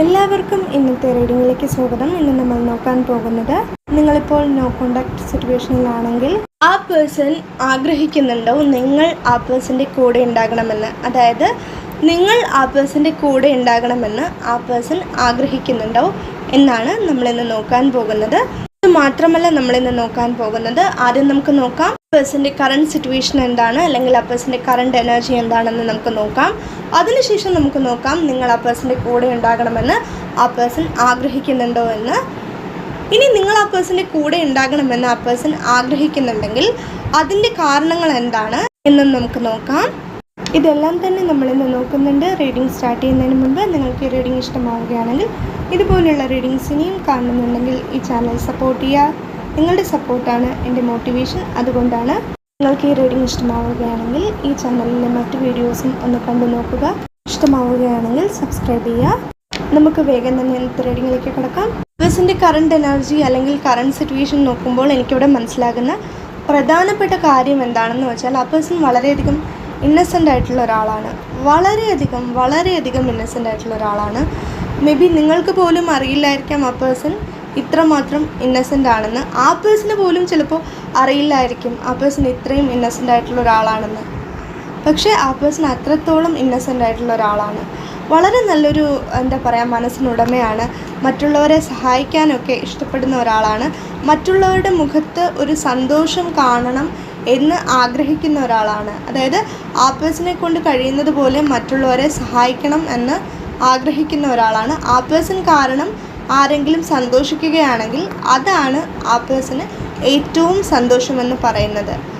എല്ലാവർക്കും ഇന്നത്തെ റീഡിങ്ങിലേക്ക് സ്വാഗതം. ഇന്ന് നമ്മൾ നോക്കാൻ പോകുന്നത് നിങ്ങളിപ്പോൾ നോ കോണ്ടാക്ട് സിറ്റുവേഷനിലാണെങ്കിൽ ആ പേഴ്സൺ ആഗ്രഹിക്കുന്നുണ്ടോ? നിങ്ങൾ ആ പേഴ്സന്റെ കൂടെ ഉണ്ടാകണമെന്ന്. അതായത് നിങ്ങൾ ആ പേഴ്സന്റെ കൂടെ ഉണ്ടാകണമെന്ന് ആ പേഴ്സൺ ആഗ്രഹിക്കുന്നുണ്ടോ എന്നാണ് നമ്മളിന്ന് നോക്കാൻ പോകുന്നത്. ഇത് മാത്രമല്ല നമ്മളിന്ന് നോക്കാൻ പോകുന്നത്. ആദ്യം നമുക്ക് നോക്കാം. പേഴ്സന്റെ കറണ്ട് സിറ്റുവേഷൻ എന്താണ്? അല്ലെങ്കിൽ ആ പേഴ്സന്റെ കറണ്ട് എനർജി എന്താണെന്ന് നമുക്ക് നോക്കാം. അതിനുശേഷം നമുക്ക് നോക്കാം നിങ്ങൾ ആ പേഴ്സന്റെ കൂടെ ഉണ്ടാകണമെന്ന് ആ പേഴ്സൺ ആഗ്രഹിക്കുന്നുണ്ടോ എന്ന്. ഇനി നിങ്ങൾ ആ പേഴ്സന്റെ കൂടെ ഉണ്ടാകണമെന്ന് ആ പേഴ്സൺ ആഗ്രഹിക്കുന്നുണ്ടെങ്കിൽ അതിന്റെ കാരണങ്ങൾ എന്താണ് എന്നും നമുക്ക് നോക്കാം. ഇതെല്ലാം തന്നെ നമ്മളിന്ന് നോക്കുന്നുണ്ട്. റീഡിംഗ് സ്റ്റാർട്ട് ചെയ്യുന്നതിന് മുമ്പ് നിങ്ങൾക്ക് ഈ റീഡിംഗ് ഇഷ്ടമാവുകയാണെങ്കിൽ ഇതുപോലുള്ള റീഡിങ്സിനെയും കാണുന്നുണ്ടെങ്കിൽ ഈ ചാനൽ സപ്പോർട്ട് ചെയ്യുക. നിങ്ങളുടെ സപ്പോർട്ടാണ് എന്റെ മോട്ടിവേഷൻ. അതുകൊണ്ടാണ് നിങ്ങൾക്ക് ഈ റീഡിംഗ് ഇഷ്ടമാവുകയാണെങ്കിൽ ഈ ചാനലിലെ മറ്റു വീഡിയോസും ഒന്ന് കണ്ടു നോക്കുക. ഇഷ്ടമാവുകയാണെങ്കിൽ സബ്സ്ക്രൈബ് ചെയ്യുക. നമുക്ക് വേഗം തന്നെ ഇന്നത്തെ റീഡിങ്ങിലേക്ക് കിടക്കാം. ബസ്സിന്റെ കറണ്ട് എനർജി അല്ലെങ്കിൽ കറണ്ട് സിറ്റുവേഷൻ നോക്കുമ്പോൾ എനിക്കിവിടെ മനസ്സിലാകുന്ന പ്രധാനപ്പെട്ട കാര്യം എന്താണെന്ന് വെച്ചാൽ ആ പേഴ്സൺ വളരെയധികം ഇന്നസെന്റ് ആയിട്ടുള്ള ഒരാളാണ്. വളരെയധികം വളരെയധികം ഇന്നസെന്റ് ആയിട്ടുള്ള ഒരാളാണ്. മേ ബി നിങ്ങൾക്ക് പോലും അറിയില്ലായിരിക്കാം ആ പേഴ്സൺ ഇത്രമാത്രം ഇന്നസെന്റ് ആണെന്ന് ആ പേഴ്സണ് പോലും ചിലപ്പോൾ അറിയില്ലായിരിക്കും. ആ പേഴ്സൺ ഇത്രയും ഇന്നസെന്റ് ആയിട്ടുള്ള ഒരാളാണെന്ന്. പക്ഷേ ആ പേഴ്സൺ അത്രത്തോളം ഇന്നസെന്റ് ആയിട്ടുള്ള ഒരാളാണ്. വളരെ നല്ലൊരു എന്താ പറയുക മനസ്സിനുടമയാണ്. മറ്റുള്ളവരെ സഹായിക്കാനൊക്കെ ഇഷ്ടപ്പെടുന്ന ഒരാളാണ്. മറ്റുള്ളവരുടെ മുഖത്ത് ഒരു സന്തോഷം കാണണം എന്ന് ആഗ്രഹിക്കുന്ന ഒരാളാണ്. അതായത് ആ പേഴ്സണെ കൊണ്ട് കഴിയുന്നത് പോലെ മറ്റുള്ളവരെ സഹായിക്കണം എന്ന് ആഗ്രഹിക്കുന്ന ഒരാളാണ്. ആ പേഴ്സൺ കാരണം ആരെങ്കിലും സന്തോഷിക്കുകയാണെങ്കിൽ അതാണ് ആ പേഴ്സണ് ഏറ്റവും സന്തോഷമെന്ന് പറയുന്നത്.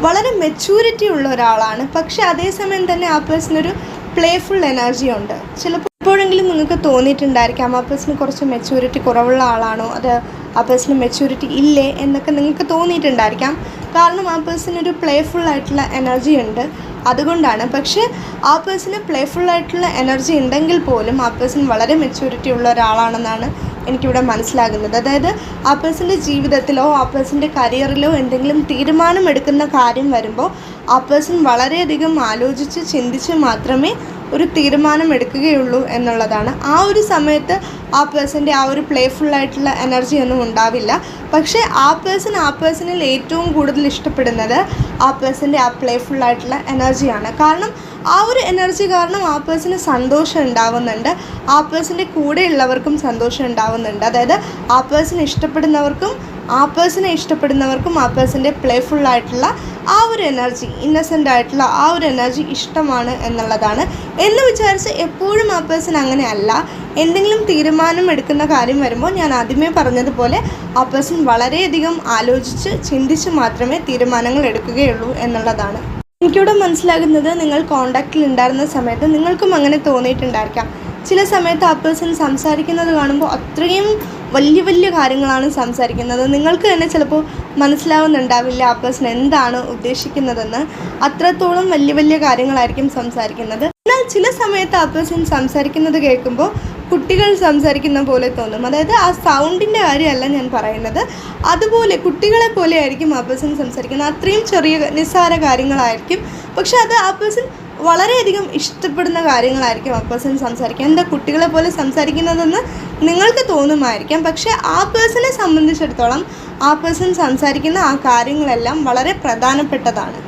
വളരെ മെച്യൂരിറ്റി ഉള്ള ഒരാളാണ്. പക്ഷെ അതേസമയം തന്നെ ആ പേഴ്സണൊരു പ്ലേഫുൾ എനർജി ഉണ്ട്. ചിലപ്പോൾ എപ്പോഴെങ്കിലും നിങ്ങൾക്ക് തോന്നിയിട്ടുണ്ടായിരിക്കാം ആ പേഴ്സണ് കുറച്ച് മെച്യൂരിറ്റി കുറവുള്ള ആളാണോ? അത് ആ പേഴ്സണ് മെച്യൂരിറ്റി ഇല്ലേ? എന്നൊക്കെ നിങ്ങൾക്ക് തോന്നിയിട്ടുണ്ടായിരിക്കാം. കാരണം ആ പേഴ്സണൊരു പ്ലേഫുൾ ആയിട്ടുള്ള എനർജി ഉണ്ട്. അതുകൊണ്ടാണ്. പക്ഷേ ആ പേഴ്സണ് പ്ലേഫുൾ ആയിട്ടുള്ള എനർജി ഉണ്ടെങ്കിൽ പോലും ആ പേഴ്സൺ വളരെ മെച്യൂരിറ്റി ഉള്ള ഒരാളാണെന്നാണ് എനിക്കിവിടെ മനസ്സിലാകുന്നത്. അതായത് ആ പേഴ്സന്റെ ജീവിതത്തിലോ ആ പേഴ്സന്റെ കരിയറിലോ എന്തെങ്കിലും തീരുമാനം എടുക്കുന്ന കാര്യം വരുമ്പോൾ ആ പേഴ്സൺ വളരെയധികം ആലോചിച്ച് ചിന്തിച്ച് മാത്രമേ ഒരു തീരുമാനം എടുക്കുകയുള്ളൂ എന്നുള്ളതാണ്. ആ ഒരു സമയത്ത് ആ പേഴ്സന്റെ ആ ഒരു പ്ലേഫുൾ ആയിട്ടുള്ള എനർജി ഒന്നും ഉണ്ടാവില്ല. പക്ഷേ ആ പേഴ്സൺ ആ പേഴ്സണിൽ ഏറ്റവും കൂടുതൽ ഇഷ്ടപ്പെടുന്നത് ആ പേഴ്സന്റെ ആ പ്ലേഫുൾ ആയിട്ടുള്ള എനർജിയാണ് കാരണം ആ ഒരു എനർജി കാരണം ആ പേഴ്സന് സന്തോഷം ഉണ്ടാവുന്നുണ്ട്. ആ പേഴ്സന്റെ കൂടെയുള്ളവർക്കും സന്തോഷം ഉണ്ടാവുന്നുണ്ട്. അതായത് ആ പേഴ്സൺ ഇഷ്ടപ്പെടുന്നവർക്കും ആ പേഴ്സണെ ഇഷ്ടപ്പെടുന്നവർക്കും ആ പേഴ്സന്റെ പ്ലേഫുൾ ആയിട്ടുള്ള ആ ഒരു എനർജി ഇന്നസെന്റ് ആയിട്ടുള്ള ആ ഒരു എനർജി ഇഷ്ടമാണ് എന്നുള്ളതാണ്. എന്ന് വിചാരിച്ച് എപ്പോഴും ആ പേഴ്സൺ അങ്ങനെ അല്ല. എന്തെങ്കിലും തീരുമാനം എടുക്കുന്ന കാര്യം വരുമ്പോൾ ഞാൻ ആദ്യമേ പറഞ്ഞതുപോലെ ആ പേഴ്സൺ വളരെയധികം ആലോചിച്ച് ചിന്തിച്ച് മാത്രമേ തീരുമാനങ്ങൾ എടുക്കുകയുള്ളൂ എന്നുള്ളതാണ്. എനിക്കിവിടെ മനസ്സിലാകുന്നത് നിങ്ങൾ കോണ്ടാക്റ്റിൽ ഉണ്ടായിരുന്ന സമയത്ത് നിങ്ങൾക്കും അങ്ങനെ തോന്നിയിട്ടുണ്ടായിരിക്കാം. ചില സമയത്ത് ആ പേഴ്സൺ സംസാരിക്കുന്നത് കാണുമ്പോൾ അത്രയും വലിയ വലിയ കാര്യങ്ങളാണ് സംസാരിക്കുന്നത്. നിങ്ങൾക്ക് തന്നെ ചിലപ്പോൾ മനസ്സിലാവുന്നുണ്ടാവില്ല ആ പേഴ്സൺ എന്താണ് ഉദ്ദേശിക്കുന്നതെന്ന്. അത്രത്തോളം വലിയ വലിയ കാര്യങ്ങളായിരിക്കും സംസാരിക്കുന്നത്. എന്നാൽ ചില സമയത്ത് ആ പേഴ്സൺ സംസാരിക്കുന്നത് കേൾക്കുമ്പോൾ കുട്ടികൾ സംസാരിക്കുന്ന പോലെ തോന്നും. അതായത് ആ സൗണ്ടിന്റെ കാര്യമല്ല ഞാൻ പറയുന്നത്. അതുപോലെ കുട്ടികളെ പോലെ ആയിരിക്കും ആ പേഴ്സൺ സംസാരിക്കുന്നത്. അത്രയും ചെറിയ നിസ്സാര കാര്യങ്ങളായിരിക്കും. പക്ഷെ അത് ആ പേഴ്സൺ വളരെയധികം ഇഷ്ടപ്പെടുന്ന കാര്യങ്ങളായിരിക്കും ആ പേഴ്സൺ സംസാരിക്കുക. എന്താ കുട്ടികളെ പോലെ സംസാരിക്കുന്നതെന്ന് നിങ്ങൾക്ക് തോന്നുമായിരിക്കാം. പക്ഷേ ആ പേഴ്സണെ സംബന്ധിച്ചിടത്തോളം ആ പേഴ്സൺ സംസാരിക്കുന്ന ആ കാര്യങ്ങളെല്ലാം വളരെ പ്രധാനപ്പെട്ടതാണ്.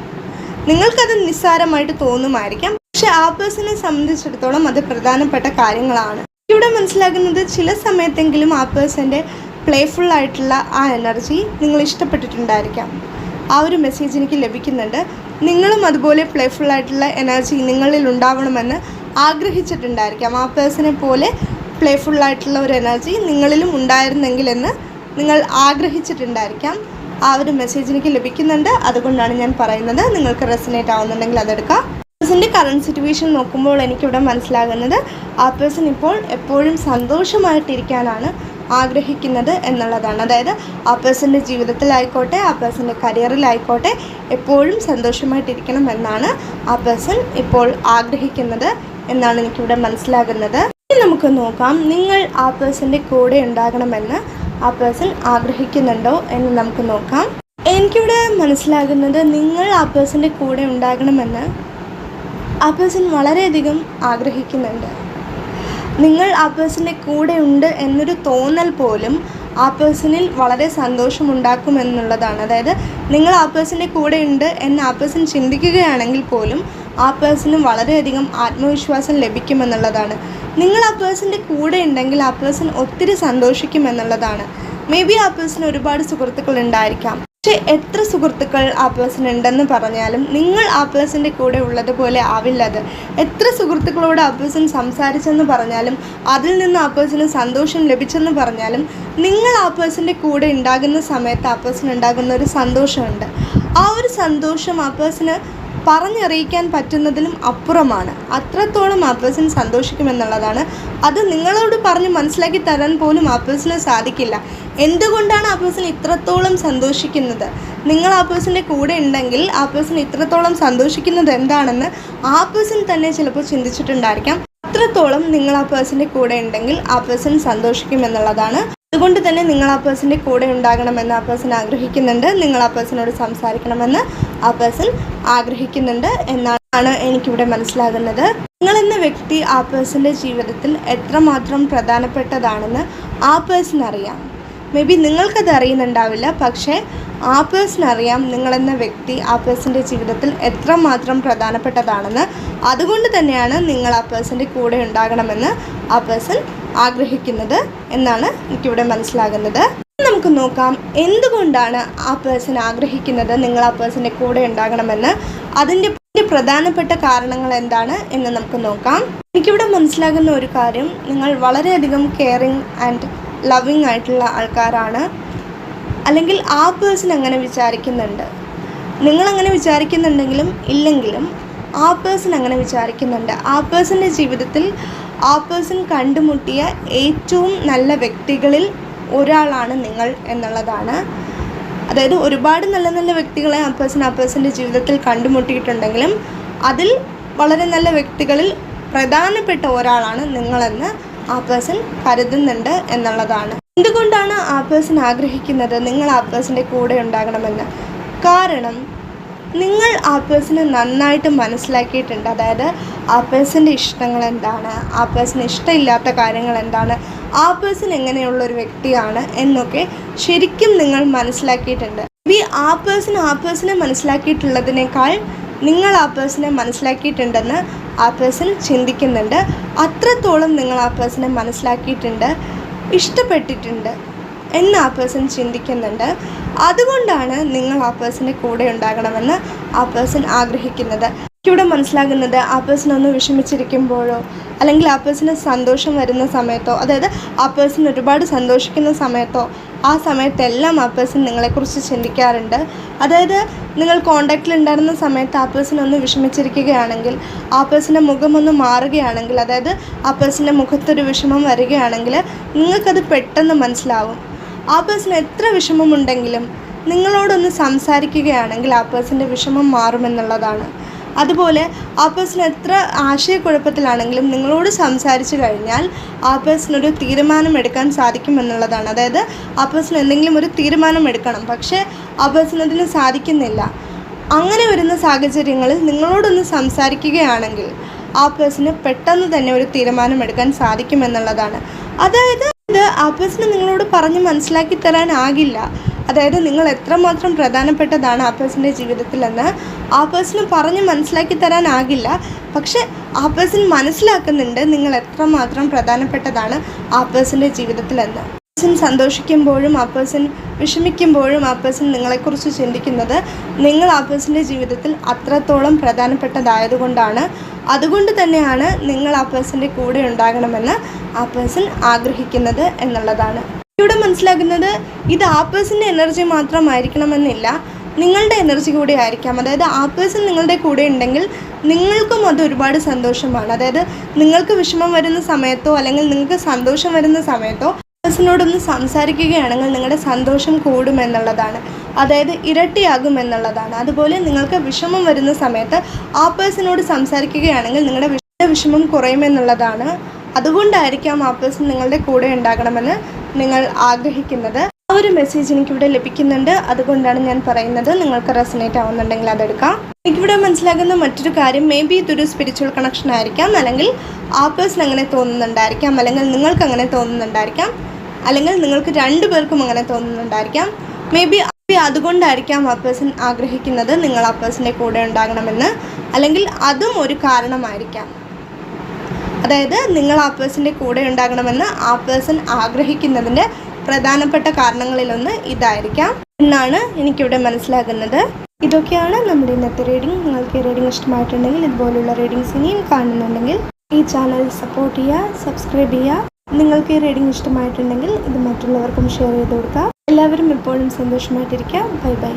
നിങ്ങൾക്കത് നിസ്സാരമായിട്ട് തോന്നുമായിരിക്കാം. പക്ഷെ ആ പേഴ്സണെ സംബന്ധിച്ചിടത്തോളം അത് പ്രധാനപ്പെട്ട കാര്യങ്ങളാണ്. ഇവിടെ മനസ്സിലാക്കുന്നത് ചില സമയത്തെങ്കിലും ആ പേഴ്സന്റെ പ്ലേഫുൾ ആയിട്ടുള്ള ആ എനർജി നിങ്ങൾ ഇഷ്ടപ്പെട്ടിട്ടുണ്ടായിരിക്കാം. ആ ഒരു മെസ്സേജ് എനിക്ക് ലഭിക്കുന്നുണ്ട്. നിങ്ങളും അതുപോലെ പ്ലേഫുൾ ആയിട്ടുള്ള എനർജി നിങ്ങളിൽ ഉണ്ടാവണമെന്ന് ആഗ്രഹിച്ചിട്ടുണ്ടായിരിക്കാം. ആ പേഴ്സണെ പോലെ പ്ലേഫുൾ ആയിട്ടുള്ള ഒരു എനർജി നിങ്ങളിലും ഉണ്ടായിരുന്നെങ്കിലെന്ന് നിങ്ങൾ ആഗ്രഹിച്ചിട്ടുണ്ടായിരിക്കാം. ആ ഒരു മെസ്സേജ് എനിക്ക് ലഭിക്കുന്നുണ്ട്. അതുകൊണ്ടാണ് ഞാൻ പറയുന്നത്. നിങ്ങൾക്ക് റെസിനേറ്റ് ആവുന്നുണ്ടെങ്കിൽ അതെടുക്കാം. പേഴ്സന്റെ കറണ്ട് സിറ്റുവേഷൻ നോക്കുമ്പോൾ എനിക്കിവിടെ മനസ്സിലാകുന്നത് ആ പേഴ്സൺ ഇപ്പോൾ എപ്പോഴും സന്തോഷമായിട്ടിരിക്കാനാണ് ആഗ്രഹിക്കുന്നത് എന്നുള്ളതാണ്. അതായത് ആ പേഴ്സന്റെ ജീവിതത്തിലായിക്കോട്ടെ ആ പേഴ്സന്റെ കരിയറിലായിക്കോട്ടെ എപ്പോഴും സന്തോഷമായിട്ടിരിക്കണം എന്നാണ് ആ പേഴ്സൺ ഇപ്പോൾ ആഗ്രഹിക്കുന്നത് എന്നാണ് എനിക്കിവിടെ മനസ്സിലാകുന്നത്. ഇനി നമുക്ക് നോക്കാം നിങ്ങൾ ആ പേഴ്സന്റെ കൂടെ ഉണ്ടാകണമെന്ന് ആ പേഴ്സൺ ആഗ്രഹിക്കുന്നുണ്ടോ എന്ന് നമുക്ക് നോക്കാം. എനിക്കിവിടെ മനസ്സിലാകുന്നത് നിങ്ങൾ ആ പേഴ്സന്റെ കൂടെ ഉണ്ടാകണമെന്ന് ആ പേഴ്സൺ വളരെയധികം ആഗ്രഹിക്കുന്നുണ്ട്. നിങ്ങൾ ആ പേഴ്സന്റെ കൂടെ ഉണ്ട് എന്നൊരു തോന്നൽ പോലും ആ പേഴ്സണിൽ വളരെ സന്തോഷമുണ്ടാക്കുമെന്നുള്ളതാണ് അതായത് നിങ്ങൾ ആ പേഴ്സന്റെ കൂടെ ഉണ്ട് എന്ന് ആ പേഴ്സൺ ചിന്തിക്കുകയാണെങ്കിൽ പോലും ആ പേഴ്സണ് വളരെയധികം ആത്മവിശ്വാസം ലഭിക്കുമെന്നുള്ളതാണ് നിങ്ങൾ ആ പേഴ്സന്റെ കൂടെ ഉണ്ടെങ്കിൽ ആ പേഴ്സൺ ഒത്തിരി സന്തോഷിക്കുമെന്നുള്ളതാണ് മേ ബി ആ പേഴ്സൺ ഒരുപാട് സുഹൃത്തുക്കൾ ഉണ്ടായിരിക്കാം. പക്ഷെ എത്ര സുഹൃത്തുക്കൾ ആ പേഴ്സൺ ഉണ്ടെന്ന് പറഞ്ഞാലും നിങ്ങൾ ആ പേഴ്സന്റെ കൂടെ ഉള്ളതുപോലെ ആവില്ല അത്. എത്ര സുഹൃത്തുക്കളോട് ആ പേഴ്സൺ സംസാരിച്ചെന്ന് പറഞ്ഞാലും അതിൽ നിന്ന് ആ സന്തോഷം ലഭിച്ചെന്ന് പറഞ്ഞാലും നിങ്ങൾ ആ പേഴ്സന്റെ കൂടെ ഉണ്ടാകുന്ന സമയത്ത് ആ പേഴ്സൺ ഉണ്ടാകുന്ന ഒരു സന്തോഷമുണ്ട്. ആ ഒരു സന്തോഷം ആ പേഴ്സണ് പറഞ്ഞറിയിക്കാൻ പറ്റുന്നതിലും അപ്പുറമാണ്. അത്രത്തോളം ആ പേഴ്സൺ സന്തോഷിക്കുമെന്നുള്ളതാണ്. അത് നിങ്ങളോട് പറഞ്ഞ് മനസ്സിലാക്കി തരാൻ പോലും ആ സാധിക്കില്ല. എന്തുകൊണ്ടാണ് ആ പേഴ്സൺ ഇത്രത്തോളം സന്തോഷിക്കുന്നത് നിങ്ങൾ ആ പേഴ്സന്റെ കൂടെ ഉണ്ടെങ്കിൽ ആ പേഴ്സൺ ഇത്രത്തോളം സന്തോഷിക്കുന്നത് എന്താണെന്ന് ആ പേഴ്സൺ തന്നെ ചിലപ്പോൾ ചിന്തിച്ചിട്ടുണ്ടായിരിക്കാം അത്രത്തോളം നിങ്ങൾ ആ പേഴ്സന്റെ കൂടെ ഉണ്ടെങ്കിൽ ആ പേഴ്സൺ സന്തോഷിക്കും എന്നുള്ളതാണ് അതുകൊണ്ട് തന്നെ നിങ്ങൾ ആ പേഴ്സന്റെ കൂടെ ഉണ്ടാകണമെന്ന് ആ പേഴ്സൺ ആഗ്രഹിക്കുന്നുണ്ട് നിങ്ങൾ ആ പേഴ്സണോട് സംസാരിക്കണമെന്ന് ആ പേഴ്സൺ ആഗ്രഹിക്കുന്നുണ്ട് എന്നാണ് എനിക്കിവിടെ മനസ്സിലാകുന്നത് നിങ്ങൾ എന്ന വ്യക്തി ആ പേഴ്സന്റെ ജീവിതത്തിൽ എത്രമാത്രം പ്രധാനപ്പെട്ടതാണെന്ന് ആ പേഴ്സൺ അറിയാം മേ ബി നിങ്ങൾക്കത് അറിയുന്നുണ്ടാവില്ല പക്ഷേ ആ പേഴ്സൺ അറിയാം നിങ്ങളെന്ന വ്യക്തി ആ പേഴ്സന്റെ ജീവിതത്തിൽ എത്രമാത്രം പ്രധാനപ്പെട്ടതാണെന്ന്. അതുകൊണ്ട് തന്നെയാണ് നിങ്ങൾ ആ പേഴ്സന്റെ കൂടെ ഉണ്ടാകണമെന്ന് ആ പേഴ്സൺ ആഗ്രഹിക്കുന്നത് എന്നാണ് എനിക്കിവിടെ മനസ്സിലാകുന്നത്. നമുക്ക് നോക്കാം എന്തുകൊണ്ടാണ് ആ പേഴ്സൺ ആഗ്രഹിക്കുന്നത് നിങ്ങൾ ആ പേഴ്സന്റെ കൂടെ ഉണ്ടാകണമെന്ന്? അതിന്റെ പ്രധാനപ്പെട്ട കാരണങ്ങൾ എന്താണ് എന്ന് നമുക്ക് നോക്കാം. എനിക്കിവിടെ മനസ്സിലാകുന്ന ഒരു കാര്യം നിങ്ങൾ വളരെയധികം കെയറിങ് ആൻഡ് ലവിങ് ആയിട്ടുള്ള ആൾക്കാരാണ്. അല്ലെങ്കിൽ ആ പേഴ്സൺ അങ്ങനെ വിചാരിക്കുന്നുണ്ട്. നിങ്ങളങ്ങനെ വിചാരിക്കുന്നുണ്ടെങ്കിലും ഇല്ലെങ്കിലും ആ പേഴ്സൺ അങ്ങനെ വിചാരിക്കുന്നുണ്ട്. ആ പേഴ്സന്റെ ജീവിതത്തിൽ ആ പേഴ്സൺ കണ്ടുമുട്ടിയ ഏറ്റവും നല്ല വ്യക്തികളിൽ ഒരാളാണ് നിങ്ങൾ എന്നുള്ളതാണ്. അതായത് ഒരുപാട് നല്ല നല്ല വ്യക്തികളെ ആ പേഴ്സൺ ആ പേഴ്സന്റെ ജീവിതത്തിൽ കണ്ടുമുട്ടിയിട്ടുണ്ടെങ്കിലും അതിൽ വളരെ നല്ല വ്യക്തികളിൽ പ്രധാനപ്പെട്ട ഒരാളാണ് നിങ്ങളെന്ന് ആ പേഴ്സൺ കരുതുന്നുണ്ട് എന്നുള്ളതാണ്. എന്തുകൊണ്ടാണ് ആ പേഴ്സൺ ആഗ്രഹിക്കുന്നത്? നിങ്ങൾ ആ പേഴ്സന്റെ കൂടെ ഉണ്ടാകണമെന്ന്. കാരണം നിങ്ങൾ ആ പേഴ്സണെ നന്നായിട്ട് മനസ്സിലാക്കിയിട്ടുണ്ട്. അതായത് ആ പേഴ്സന്റെ ഇഷ്ടങ്ങൾ എന്താണ്? ആ പേഴ്സൺ ഇഷ്ടമില്ലാത്ത കാര്യങ്ങൾ എന്താണ്? ആ പേഴ്സൺ എങ്ങനെയുള്ളൊരു വ്യക്തിയാണ് എന്നൊക്കെ ശരിക്കും നിങ്ങൾ മനസ്സിലാക്കിയിട്ടുണ്ട്. ഈ ആ പേഴ്സൺ ആ പേഴ്സണെ മനസ്സിലാക്കിയിട്ടുള്ളതിനേക്കാൾ നിങ്ങൾ ആ പേഴ്സണെ മനസ്സിലാക്കിയിട്ടുണ്ടെന്ന് ആ പേഴ്സൺ ചിന്തിക്കുന്നുണ്ട്. അത്രത്തോളം നിങ്ങൾ ആ പേഴ്സണെ മനസ്സിലാക്കിയിട്ടുണ്ട് ഇഷ്ടപ്പെട്ടിട്ടുണ്ട് എന്ന് ആ പേഴ്സൺ ചിന്തിക്കുന്നുണ്ട്. അതുകൊണ്ടാണ് നിങ്ങൾ ആ പേഴ്സന്റെ കൂടെ ഉണ്ടാകണമെന്ന് ആ പേഴ്സൺ ആഗ്രഹിക്കുന്നത്. എനിക്കിവിടെ മനസ്സിലാകുന്നത് ആ പേഴ്സൺ ഒന്ന് വിഷമിച്ചിരിക്കുമ്പോഴോ അല്ലെങ്കിൽ ആ പേഴ്സണ് സന്തോഷം വരുന്ന സമയത്തോ അതായത് ആ പേഴ്സൺ ഒരുപാട് സന്തോഷിക്കുന്ന സമയത്തോ ആ സമയത്തെല്ലാം ആ പേഴ്സൺ നിങ്ങളെക്കുറിച്ച് ചിന്തിക്കാറുണ്ട്. അതായത് നിങ്ങൾ കോണ്ടാക്റ്റിൽ ഉണ്ടായിരുന്ന സമയത്ത് ആ പേഴ്സൺ ഒന്ന് വിഷമിച്ചിരിക്കുകയാണെങ്കിൽ ആ പേഴ്സന്റെ മുഖം ഒന്ന് മാറുകയാണെങ്കിൽ അതായത് ആ പേഴ്സന്റെ മുഖത്തൊരു വിഷമം വരികയാണെങ്കിൽ നിങ്ങൾക്കത് പെട്ടെന്ന് മനസ്സിലാവും. ആ പേഴ്സൺ എത്ര വിഷമമുണ്ടെങ്കിലും നിങ്ങളോടൊന്ന് സംസാരിക്കുകയാണെങ്കിൽ ആ പേഴ്സന്റെ വിഷമം മാറുമെന്നുള്ളതാണ്. അതുപോലെ ആ പേഴ്സൺ എത്ര ആശയക്കുഴപ്പത്തിലാണെങ്കിലും നിങ്ങളോട് സംസാരിച്ചു കഴിഞ്ഞാൽ ആ പേഴ്സണൊരു തീരുമാനം എടുക്കാൻ സാധിക്കുമെന്നുള്ളതാണ്. അതായത് ആ പേഴ്സൺ എന്തെങ്കിലും ഒരു തീരുമാനം എടുക്കണം പക്ഷേ ആ പേഴ്സൺ അതിന് സാധിക്കുന്നില്ല. അങ്ങനെ വരുന്ന സാഹചര്യങ്ങളിൽ നിങ്ങളോടൊന്ന് സംസാരിക്കുകയാണെങ്കിൽ ആ പേഴ്സണ് പെട്ടെന്ന് തന്നെ ഒരു തീരുമാനം എടുക്കാൻ സാധിക്കുമെന്നുള്ളതാണ്. അതായത് ഇത് ആ പേഴ്സണ് നിങ്ങളോട് പറഞ്ഞ് മനസ്സിലാക്കി തരാനാകില്ല അതായത് നിങ്ങൾ എത്രമാത്രം പ്രധാനപ്പെട്ടതാണ് ആ പേഴ്സന്റെ ജീവിതത്തിലെന്ന് ആ പേഴ്സണ് പറഞ്ഞ് മനസ്സിലാക്കി തരാനാകില്ല. പക്ഷെ ആ പേഴ്സൺ മനസ്സിലാക്കുന്നുണ്ട് നിങ്ങൾ എത്രമാത്രം പ്രധാനപ്പെട്ടതാണ് ആ പേഴ്സന്റെ ജീവിതത്തിലെന്ന്. പേഴ്സൺ സന്തോഷിക്കുമ്പോഴും ആ പേഴ്സൺ വിഷമിക്കുമ്പോഴും ആ പേഴ്സൺ നിങ്ങളെക്കുറിച്ച് ചിന്തിക്കുന്നത് നിങ്ങൾ ആ പേഴ്സന്റെ ജീവിതത്തിൽ അത്രത്തോളം പ്രധാനപ്പെട്ടതായതുകൊണ്ടാണ്. അതുകൊണ്ട് തന്നെയാണ് നിങ്ങൾ ആ പേഴ്സന്റെ കൂടെ ഉണ്ടാകണമെന്ന് ആ പേഴ്സൺ ആഗ്രഹിക്കുന്നത് എന്നുള്ളതാണ്. ഇവിടെ മനസ്സിലാക്കുന്നത് ഇത് ആ പേഴ്സന്റെ എനർജി മാത്രമായിരിക്കണമെന്നില്ല. നിങ്ങളുടെ എനർജി കൂടി ആയിരിക്കാം. അതായത് ആ പേഴ്സൺ നിങ്ങളുടെ കൂടെ ഉണ്ടെങ്കിൽ നിങ്ങൾക്കും അത് ഒരുപാട് സന്തോഷമാണ്. അതായത് നിങ്ങൾക്ക് വിഷമം വരുന്ന സമയത്തോ അല്ലെങ്കിൽ നിങ്ങൾക്ക് സന്തോഷം വരുന്ന സമയത്തോ പേഴ്സണോടൊന്ന് സംസാരിക്കുകയാണെങ്കിൽ നിങ്ങളുടെ സന്തോഷം കൂടുമെന്നുള്ളതാണ് അതായത് ഇരട്ടിയാകും എന്നുള്ളതാണ്. അതുപോലെ നിങ്ങൾക്ക് വിഷമം വരുന്ന സമയത്ത് ആ പേഴ്സണോട് സംസാരിക്കുകയാണെങ്കിൽ നിങ്ങളുടെ വിഷ വിഷമം കുറയുമെന്നുള്ളതാണ് അതുകൊണ്ടായിരിക്കാം ആ പേഴ്സൺ നിങ്ങളുടെ കൂടെ ഉണ്ടാകണമെന്ന് നിങ്ങൾ ആഗ്രഹിക്കുന്നത്. ആ ഒരു മെസ്സേജ് എനിക്കിവിടെ ലഭിക്കുന്നുണ്ട്. അതുകൊണ്ടാണ് ഞാൻ പറയുന്നത്. നിങ്ങൾക്ക് റെസനേറ്റ് ആവുന്നുണ്ടെങ്കിൽ അതെടുക്കാം. എനിക്കിവിടെ മനസ്സിലാകുന്ന മറ്റൊരു കാര്യം മേ ബി ഇതൊരു സ്പിരിച്വൽ കണക്ഷൻ ആയിരിക്കാം. അല്ലെങ്കിൽ ആ പേഴ്സൺ അങ്ങനെ തോന്നുന്നുണ്ടായിരിക്കാം. അല്ലെങ്കിൽ നിങ്ങൾക്ക് അങ്ങനെ തോന്നുന്നുണ്ടായിരിക്കാം. അല്ലെങ്കിൽ നിങ്ങൾക്ക് രണ്ടു പേർക്കും അങ്ങനെ തോന്നുന്നുണ്ടായിരിക്കാം. മേ ബി അതുകൊണ്ടായിരിക്കാം ആ പേഴ്സൺ ആഗ്രഹിക്കുന്നത്. നിങ്ങൾ ആ പേഴ്സന്റെ കൂടെ ഉണ്ടാകണമെന്ന്. അല്ലെങ്കിൽ അതും ഒരു കാരണമായിരിക്കാം. അതായത് നിങ്ങൾ ആ പേഴ്സന്റെ കൂടെ ഉണ്ടാകണമെന്ന് ആ പേഴ്സൺ ആഗ്രഹിക്കുന്നതിന്റെ പ്രധാനപ്പെട്ട കാരണങ്ങളിലൊന്ന് ഇതായിരിക്കാം. എന്നാണ് എനിക്കിവിടെ മനസ്സിലാകുന്നത്. ഇതൊക്കെയാണ് നമ്മുടെ ഇന്നത്തെ റീഡിംഗ് നിങ്ങൾക്ക് റീഡിംഗ് ഇഷ്ടമായിട്ടുണ്ടെങ്കിൽ ഇതുപോലുള്ള റീഡിങ്സ് ഇനിയും കാണുന്നുണ്ടെങ്കിൽ ഈ ചാനൽ സപ്പോർട്ട് ചെയ്യുക സബ്സ്ക്രൈബ് ചെയ്യുക. നിങ്ങൾക്ക് ഈ റീഡിംഗ് ഇഷ്ടമായിട്ടുണ്ടെങ്കിൽ ഇത് മറ്റുള്ളവർക്കും ഷെയർ ചെയ്ത് കൊടുക്കുക. എല്ലാവരും എപ്പോഴും സന്തോഷമായിട്ടിരിക്കുക ബൈ ബൈ